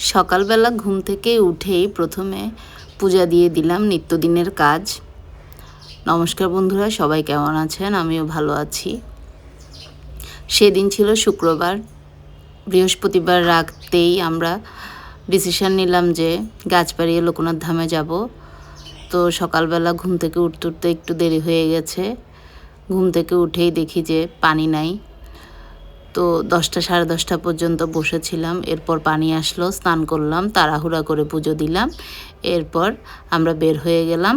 সকালবেলা ঘুম থেকে উঠেই প্রথমে পূজা দিয়ে দিলাম নিত্যদিনের কাজ। নমস্কার বন্ধুরা, সবাই কেমন আছেন? আমিও ভালো আছি। সেদিন ছিল শুক্রবার। বৃহস্পতিবার রাখতেই আমরা ডিসিশন নিলাম যে গাছপাড়িয়ে লোকনাথ ধামে যাব। তো সকালবেলা ঘুম থেকে উঠতে উঠতে একটু দেরি হয়ে গেছে। ঘুম থেকে উঠেই দেখি যে পানি নাই। তো দশটা, সাড়ে দশটা পর্যন্ত বসেছিলাম। এরপর পানি আসলো, স্নান করলাম, তাড়াহুড়া করে পুজো দিলাম। এরপর আমরা বের হয়ে গেলাম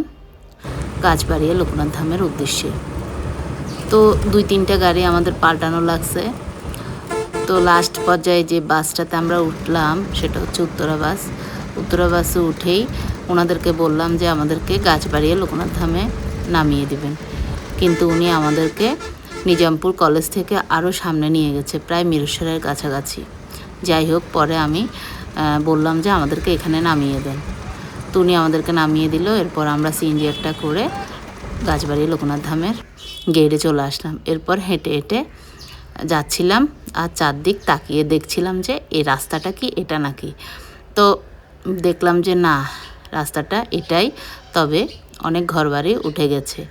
গাছ বাড়িয়ে লোকনাথ ধামের উদ্দেশ্যে। তো দুই, তিনটা গাড়ি আমাদের পাল্টানো লাগছে। তো লাস্ট পর্যায়ে যে বাসটাতে আমরা উঠলাম, সেটা হচ্ছে উত্তরা বাস। উত্তরা বাসে উঠেই ওনাদেরকে বললাম যে আমাদেরকে গাছ বাড়িয়ে লোকনাথ ধামে নামিয়ে দিবেন। কিন্তু উনি আমাদেরকে নিজামপুর কলেজ থেকে আরও সামনে নিয়ে গেছে, প্রায় মিরসরের কাছাকাছি। যাই হোক, পরে আমি বললাম যে আমাদেরকে এখানে নামিয়ে দেন। তো উনি আমাদেরকে নামিয়ে দিল, এরপর আমরা সিএনজি একটা করে গাছবাড়ি লোকনাথ ধামের গেটে চলে আসলাম। এরপর হেঁটে হেঁটে যাচ্ছিলাম আর চারদিক তাকিয়ে দেখছিলাম যে এই রাস্তাটা কি, এটা নাকি? তো দেখলাম যে না, রাস্তাটা এটাই, তবে অনেক ঘরবাড়ি উঠে গেছে।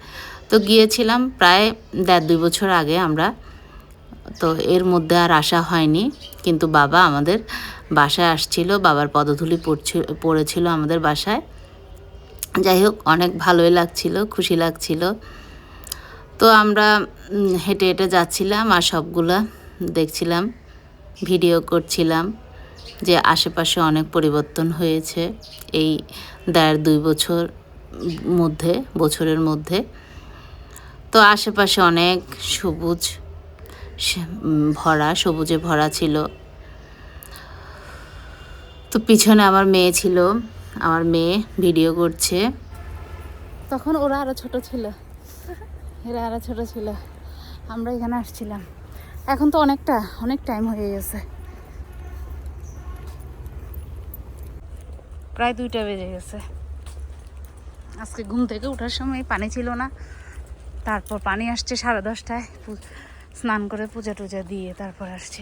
তো গিয়েছিলাম প্রায় দেড় দুই বছর আগে আমরা। তো এর মধ্যে আর আসা হয়নি। কিন্তু বাবা আমাদের বাসায় আসছিল, বাবার পদধূলি পড়ছিল পড়েছিল আমাদের বাসায়। যাই হোক, অনেক ভালোই লাগছিল, খুশি লাগছিল। তো আমরা হেঁটে হেঁটে যাচ্ছিলাম আর সবগুলা দেখছিলাম, ভিডিও করছিলাম যে আশেপাশে অনেক পরিবর্তন হয়েছে এই দেড় দুই বছর মধ্যে, বছরের মধ্যে। তো আশেপাশে অনেক সবুজ ভরা, সবুজে ভরা ছিল। তো পিছনে আমার মেয়ে ছিল, আমার মেয়ে ভিডিও করছে। তখন ওরা আরও ছোট ছিল। এরা আরও ছোট ছিল। আমরা এখানে আসছিলাম। এখন তো অনেকটা, অনেক টাইম হয়ে গেছে। প্রায় দুইটা বেজে গেছে। আজকে ঘুম থেকে ওঠার সময় পানি ছিল না। তারপর পানি আসছে সাড়ে দশটায়। স্নান করে পূজা টুজা দিয়ে তারপর আসছি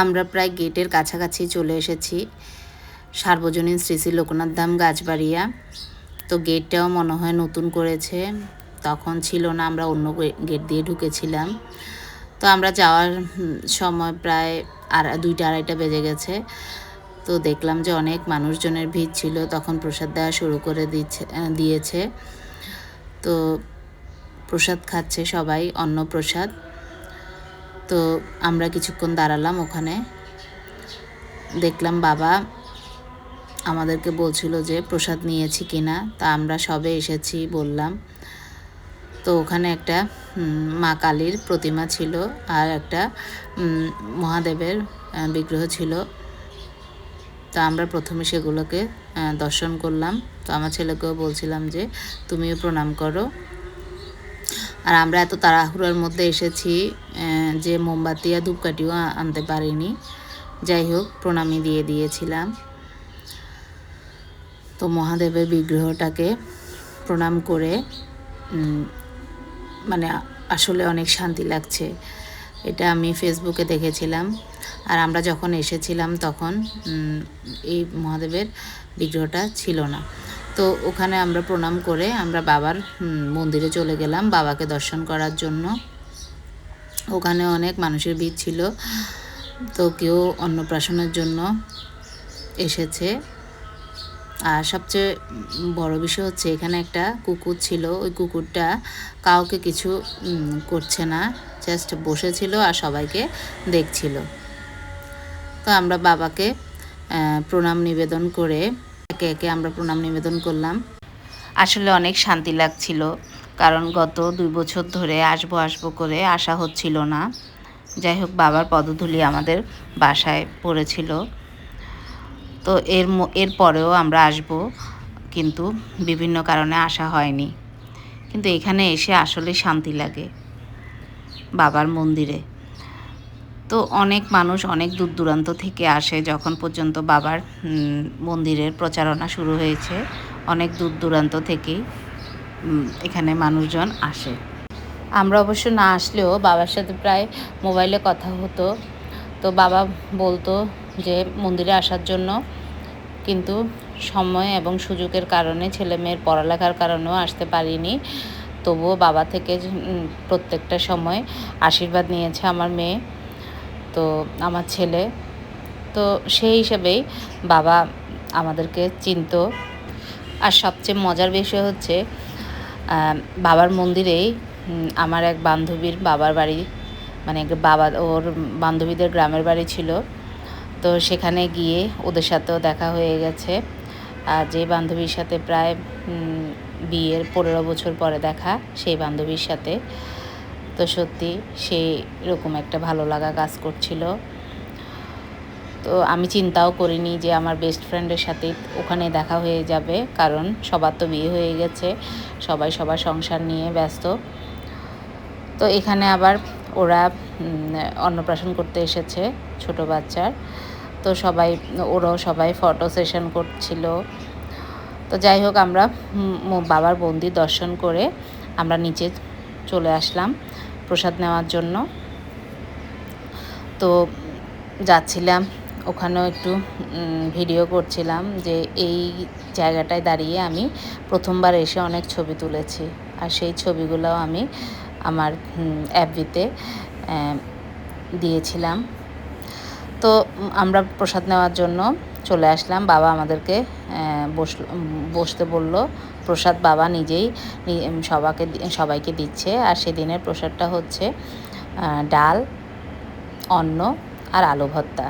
আমরা প্রায় গেটের কাছাকাছি চলে এসেছি। সার্বজনীন শ্রী শ্রী লোকনাথ ধাম গাছবাড়িয়া। তো গেটটাও মনে হয় নতুন করেছে। তখন ছিল না, আমরা অন্য গেট দিয়ে ঢুকেছিলাম। তো আমরা যাওয়ার সময় প্রায় আর দুইটা আড়াইটা বেজে গেছে। তো দেখলাম যে অনেক মানুষজনের ভিড় ছিল। তখন প্রসাদ দেওয়া শুরু করে দিচ্ছে দিয়েছে। তো প্রসাদ খাচ্ছে সবাই অন্ন প্রসাদ তো আমরা কিছুক্ষণ দাঁড়ালাম ওখানে। দেখলাম বাবা আমাদেরকে বলছিল যে প্রসাদ নিয়েছি কিনা, তা আমরা সবে এসেছি বললাম। তো ওখানে একটা মা কালীর প্রতিমা ছিল আর একটা মহাদেবের বিগ্রহ ছিল। তো আমরা প্রথমে সেগুলোকে দর্শন করলাম। তো আমার ছেলেকেও বলছিলাম যে, তুমিও প্রণাম করো। আর আমরা এত তাড়াহুড়োর মধ্যে এসেছি যে মোমবাতি আর ধূপকাঠিও আনতে পারিনি। যাই হোক প্রণামী দিয়ে দিয়েছিলাম। তো মহাদেবের বিগ্রহটাকে প্রণাম করে মানে আসলে অনেক শান্তি লাগছে। এটা আমি ফেসবুকে দেখেছিলাম। আর আমরা যখন এসেছিলাম তখন এই মহাদেবের বিগ্রহটা ছিল না। তো ওখানে আমরা প্রণাম করে আমরা বাবার মন্দিরে চলে গেলাম বাবাকে দর্শন করার জন্য। ওখানে অনেক মানুষের ভিড় ছিল, তো কেউ অন্নপ্রাশনের জন্য এসেছে। আর সবচেয়ে বড় বিষয় হচ্ছে এখানে একটা কুকুর ছিল, ওই কুকুরটা কাউকে কিছু করছে না জাস্ট বসেছিল আর সবাইকে দেখছিল। তো আমরা বাবাকে প্রণাম নিবেদন করে একে একে আমরা প্রণাম নিবেদন করলাম। আসলে অনেক শান্তি লাগছিল, কারণ গত দুই বছর ধরে আসব আসব করে আসা হচ্ছিল না। যাই হোক, বাবার পদধূলি আমাদের বাসায় পড়েছিল। তো এর ম- এর পরেও আমরা আসব, কিন্তু বিভিন্ন কারণে আসা হয়নি। কিন্তু এখানে এসে আসলে শান্তি লাগে, বাবার মন্দিরে। তো অনেক মানুষ অনেক দূর দূরান্ত থেকে আসে যখন পর্যন্ত বাবার মন্দিরের প্রচারণা শুরু হয়েছে। অনেক দূর দূরান্ত থেকেই এখানে মানুষজন আসে। আমরা অবশ্য না আসলেও বাবার সাথে প্রায় মোবাইলে কথা হতো। তো বাবা বলতো যে, মন্দিরে আসার জন্য কিন্তু সময় এবং সুযোগের কারণে ছেলে মেয়ের পড়ালেখার কারণেও আসতে পারিনি। তবুও বাবা থেকে প্রত্যেকটা সময় আশীর্বাদ নিয়েছে আমার মেয়ে। তো আমার ছেলে। তো সেই হিসেবেই বাবা আমাদেরকে চিনতো। আর সবচেয়ে মজার বিষয় হচ্ছে বাবার মন্দিরেই আমার এক বান্ধবীর বাবার বাড়ি মানে বাবা, ওর বান্ধবীদের গ্রামের বাড়ি ছিল। তো সেখানে গিয়ে ওদের সাথেও দেখা হয়ে গেছে। আর যে বান্ধবীর সাথে প্রায় বিয়ের পনেরো বছর পরে দেখা, সেই বান্ধবীর সাথে। তো সত্যি সেই রকম একটা ভালো লাগা কাজ করছিল। তো আমি চিন্তাও করিনি যে আমার বেস্ট ফ্রেন্ডের সাথে ওখানে দেখা হয়ে যাবে, কারণ সবার তো বিয়ে হয়ে গেছে, সবাই সবার সংসার নিয়ে ব্যস্ত। তো এখানে আবার ওরা অন্নপ্রাশন করতে এসেছে ছোট বাচ্চার। তো সবাই, ওরাও সবাই ফটো সেশন করছিল। তো যাই হোক আমরা বাবার মন্দির দর্শন করে আমরা নিচে চলে আসলাম। প্রসাদ নেওয়ার জন্য। তো যাচ্ছিলাম, ওখানেও একটু ভিডিও করছিলাম যে এই জায়গাটায় দাঁড়িয়ে আমি প্রথমবার এসে অনেক ছবি তুলেছি। আর সেই ছবিগুলোও আমি আমার অ্যাপবিতে দিয়েছিলাম। তো আমরা প্রসাদ নেওয়ার জন্য চলে আসলাম। বাবা আমাদেরকে বসল, বসতে বলল, প্রসাদ বাবা নিজেই সবাকে সবাইকে দিচ্ছে। আর সেদিনের প্রসাদটা হচ্ছে ডাল, অন্ন আর আলু ভর্তা।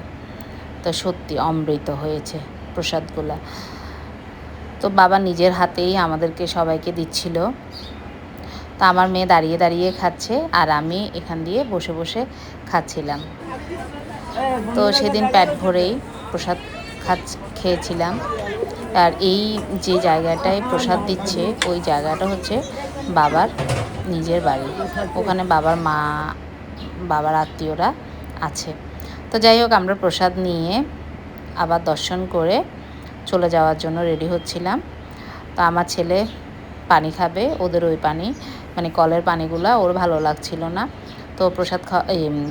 তো সত্যি অমৃত হয়েছে প্রসাদগুলা। তো বাবা নিজের হাতেই আমাদেরকে সবাইকে দিচ্ছিল। তো আমার মেয়ে দাঁড়িয়ে দাঁড়িয়ে খাচ্ছে আর আমি এখান দিয়ে বসে বসে খাচ্ছিলাম। তো সেদিন প্যাট ভরেই প্রসাদ খাচ্ছ খেয়েছিলাম। আর এই যে জায়গাটায় প্রসাদ দিচ্ছে, ওই জায়গাটা হচ্ছে বাবার নিজের বাড়ি। ওখানে বাবার মা, বাবার আত্মীয়রা আছে। তো যাই হোক, আমরা প্রসাদ নিয়ে আবার দর্শন করে চলে যাওয়ার জন্য রেডি হচ্ছিলাম। তো আমার ছেলে পানি খাবে, ওদের ওই পানি মানে কলের পানিগুলো ওর ভালো লাগছিল না। তো প্রসাদ খাওয়া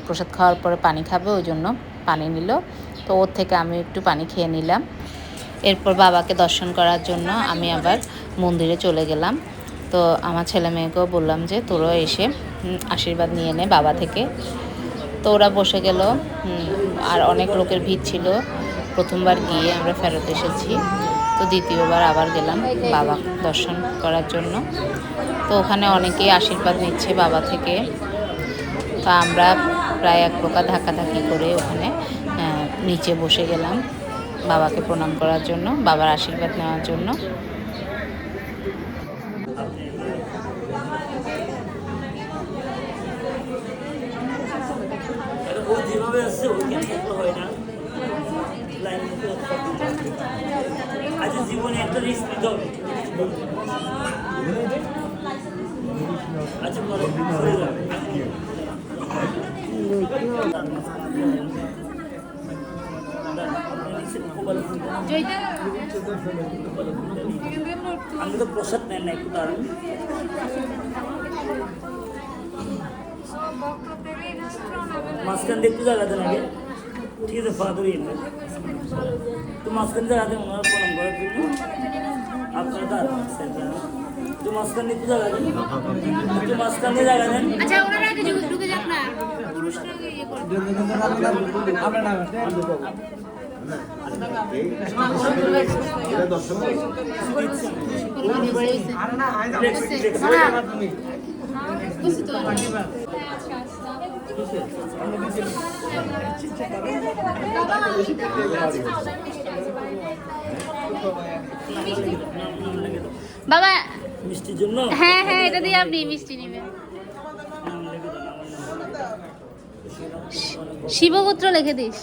প্রসাদ খাওয়ার পরে পানি খাবে, ওই জন্য পানি নিল। তো ওর থেকে আমি একটু পানি খেয়ে নিলাম। এরপর বাবাকে দর্শন করার জন্য আমি আবার মন্দিরে চলে গেলাম। তো আমার ছেলে মেয়েকেও বললাম যে, তোরাও এসে আশীর্বাদ নিয়ে নে বাবা থেকে। তো ওরা বসে গেল। আর অনেক লোকের ভিড় ছিল। প্রথমবার গিয়ে আমরা ফেরত এসেছি। তো দ্বিতীয়বার আবার গেলাম বাবা দর্শন করার জন্য। তো ওখানে অনেকেই আশীর্বাদ নিচ্ছে বাবা থেকে। তো আমরা প্রায় এক প্রকার ধাক্কাধাক্কি করে ওখানে নিচে বসে গেলাম বাবাকে প্রণাম করার জন্য বাবার আশীর্বাদ নেওয়ার জন্য। আচ্ছা আমি তো প্রসাদ নেন না একটু দাঁড়ান। মাঝখান দিয়ে একটু জায়গা দেন আগে। ঠিক আছে ফাদুরি তো মাঝখান জায়গা দেন ওনারা প্রণাম করার জন্য। আপনারা দাঁড়ান তো মাঝখান দিয়ে একটু জায়গা দেন। একটু মাঝখান দিয়ে জায়গা দেন। আচ্ছা ওনারা আগে ঢুকে- ঢুকে যাক না পুরুষরা ইয়ে করে বাবা মিষ্টির জন্য? হ্যাঁ হ্যাঁ এটা দিয়ে আপনি মিষ্টি নেবেন। শিবপুত্র লিখে দিস।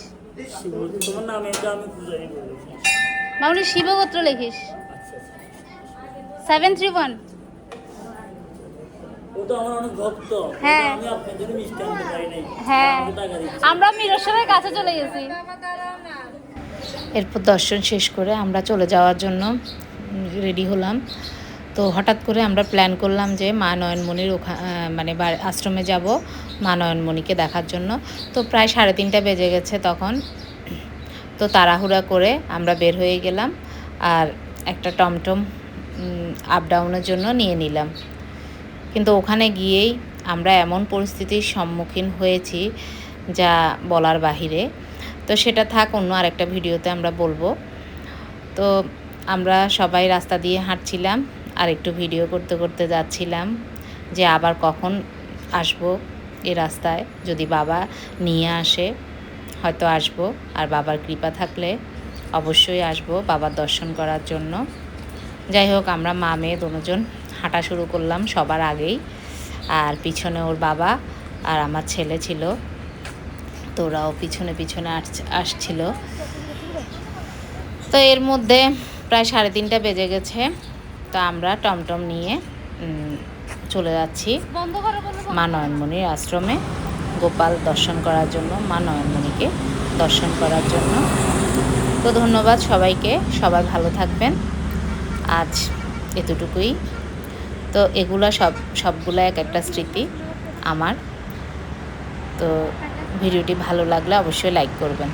মামনি শিবগোত্র লিখিস। সেভেন থ্রি ওয়ান হ্যাঁ। হ্যাঁ। আমরা কাছে চলে গেছি। এরপর দর্শন শেষ করে আমরা চলে যাওয়ার জন্য রেডি হলাম। তো হঠাৎ করে আমরা প্ল্যান করলাম যে মা নয়নমণির ওখা মানে আশ্রমে যাব মা নয়নমণিকে দেখার জন্য। তো প্রায় সাড়ে তিনটা বেজে গেছে তখন। তো তাড়াহুড়া করে আমরা বের হয়ে গেলাম আর একটা টমটম আপ ডাউনের জন্য নিয়ে নিলাম। কিন্তু ওখানে গিয়েই আমরা এমন পরিস্থিতির সম্মুখীন হয়েছি যা বলার বাহিরে। তো সেটা থাক, অন্য আরেকটা ভিডিওতে আমরা বলব। তো আমরা সবাই রাস্তা দিয়ে হাঁটছিলাম। আর একটু ভিডিও করতে করতে যাচ্ছিলাম যে আবার কখন আসব এ রাস্তায়। যদি বাবা নিয়ে আসে, হয়তো আসব। আর বাবার কৃপা থাকলে অবশ্যই আসব বাবার দর্শন করার জন্য। যাই হোক, আমরা মা, মেয়ে দুজন হাঁটা শুরু করলাম সবার আগেই। আর পিছনে ওর বাবা আর আমার ছেলে ছিল। তো ওরাও পিছনে পিছনে আস- আসছিল। তো এর মধ্যে প্রায় সাড়ে তিনটা বেজে গেছে। তো আমরা টমটম নিয়ে চলে যাচ্ছি। মা নয়নমণির আশ্রমে। গোপাল দর্শন করার জন্য মা নয়নমণিকে দর্শন করার জন্য। তো ধন্যবাদ সবাইকে, সবাই ভালো থাকবেন। আজ এতটুকুই। তো এগুলো সব, সবগুলো এক একটা স্মৃতি আমার। তো ভিডিওটি ভালো লাগলে অবশ্যই লাইক করবেন।